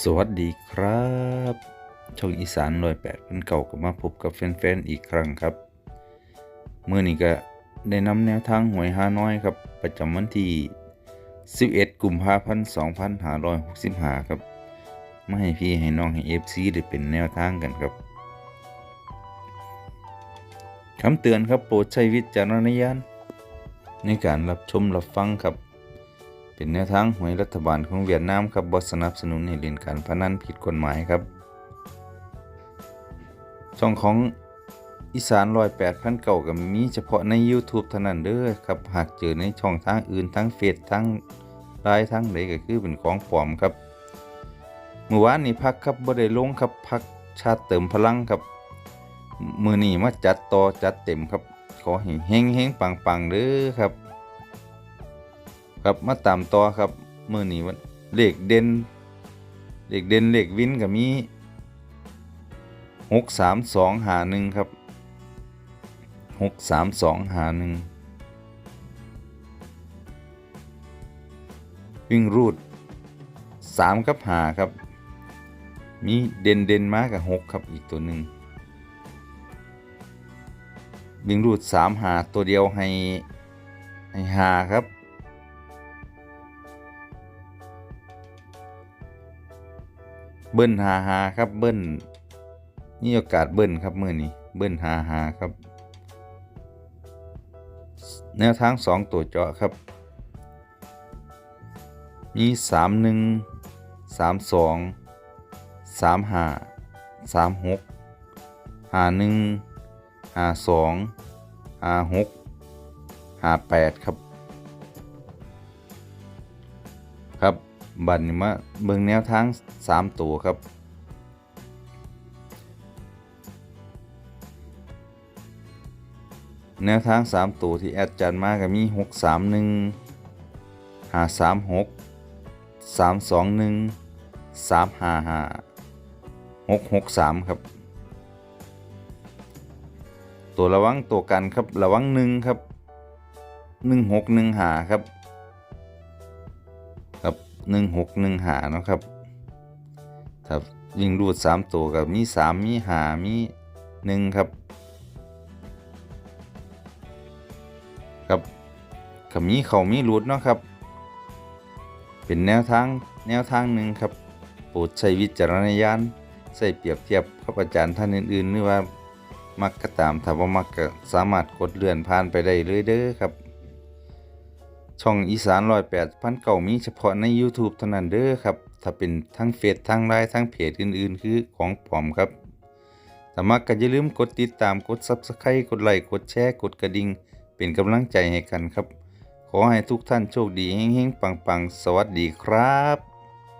สวัสดีครับ ช่องอีสานรอยแปดเพันเก่าก็มาพบกับแฟนๆอีกครั้งครับเมื่อนี้ก็ได้นำแนวทางหวยฮาน้อยครับ ประจำวันที่ 11 กุมภาพันธ์2565 ครับมาให้พี่ให้น้องให้ FC ได้เป็นแนวทางกันครับคำเตือนครับโปรดใช้วิจารณญาณในการรับชมรับฟังครับ เป็นแนวทางหวยรัฐบาลของเวียดนามครับบสนับสนุนให้เล่นการพนันผิดกฎหมายครับ ช่องของอีสานรอยแปดพันเก่ากับมีเฉพาะใน YouTube เท่านั้นเด้อครับ หากเจอในช่องทางอื่นทั้งเฟซทั้งไลน์ทั้งใดก็คือเป็นของปลอมครับเมื่อวานนี้พักครับบ่ได้ลงครับพักชาติเติมพลังครับ มือนี้มาจัดต่อจัดเต็มครับ ขอให้เฮงเฮงปังปังเด้อครับ ครับมาตามต่อครับมือนี้วันเลขเด่นเลขเด่นเลขวินก็มีหกสามสองหาหนึ่งครับหกสามสองหาหนึ่งวิ่งรูดสามกับหาครับ มีเด่นเด่นมากับหกครับอีกตัวหนึ่งวิ่งรูดสามหาตัวเดียวให้ให้หาครับ เบิ้ลหาหาครับเบิ้ลนี่โอกาสเบิ้ลครับมือนี้เบิ้ลหาหาครับ แนวทางสองตัวเจาะครับ มีสามหนึ่งสามสองสามห้าสา บัดนมาเบิ่งแนวทาง 3 ตัวครับ แนวทาง 3 ตัวที่แอดจัดมาก็มี 6 3 1 5 3 6 3 2 1 3 5 5 6 6 3 ครับ ตัวระวังตัวกันครับระวัง1ครับ 1 6 1 5 ครับ หนึ่งหกหนึ่งหาเนาะครับครับยิงรูดสามตัวกับมีสามมีหามีหนึ่งครับครับกับมีเขามีรูดเนาะครับ เป็นแนวทางแนวทางหนึ่งครับโปรดใช้วิจารณญาณใส่เปรียบเทียบกับอาจารย์ท่านอื่นๆหรือว่ามักก็ตามถ้าว่ามักก็สามารถกดเลื่อนผ่านไปได้เลยเด้อครับ ช่องอีสานรอยแปดพันเก่ามีเฉพาะใน YouTube เท่านั้นเด้อครับ ถ้าเป็นทั้งเฟซทั้งไลน์ทั้งเพจอื่นๆ คือของผอมครับสามารถก็อย่าลืมกดติดตามกด Subscribe กดไลค์กดแชร์กดกระดิ่งเป็นกำลังใจให้กันครับ ขอให้ทุกท่านโชคดีเฮงๆปังๆ สวัสดีครับ